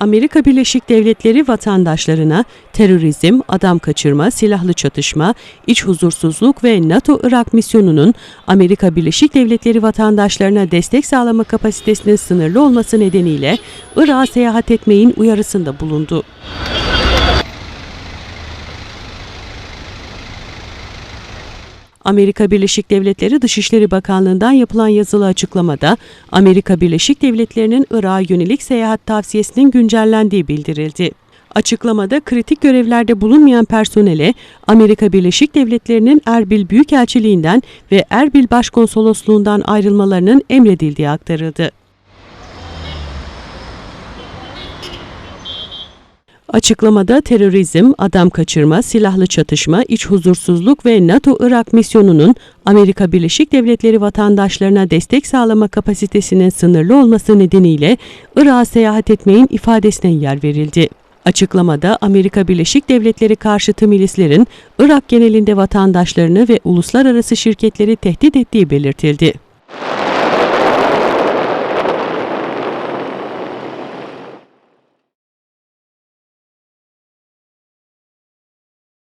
Amerika Birleşik Devletleri vatandaşlarına terörizm, adam kaçırma, silahlı çatışma, iç huzursuzluk ve NATO-Irak misyonunun Amerika Birleşik Devletleri vatandaşlarına destek sağlama kapasitesinin sınırlı olması nedeniyle Irak'a seyahat etmeyin uyarısında bulundu. Amerika Birleşik Devletleri Dışişleri Bakanlığı'ndan yapılan yazılı açıklamada Amerika Birleşik Devletleri'nin Irak'a yönelik seyahat tavsiyesinin güncellendiği bildirildi. Açıklamada kritik görevlerde bulunmayan personele Amerika Birleşik Devletleri'nin Erbil Büyükelçiliğinden ve Erbil Başkonsolosluğundan ayrılmalarının emredildiği aktarıldı. Açıklamada terörizm, adam kaçırma, silahlı çatışma, iç huzursuzluk ve NATO-Irak misyonunun Amerika Birleşik Devletleri vatandaşlarına destek sağlama kapasitesinin sınırlı olması nedeniyle Irak'a seyahat etmeyin ifadesine yer verildi. Açıklamada Amerika Birleşik Devletleri karşıtı milislerin Irak genelinde vatandaşlarını ve uluslararası şirketleri tehdit ettiği belirtildi.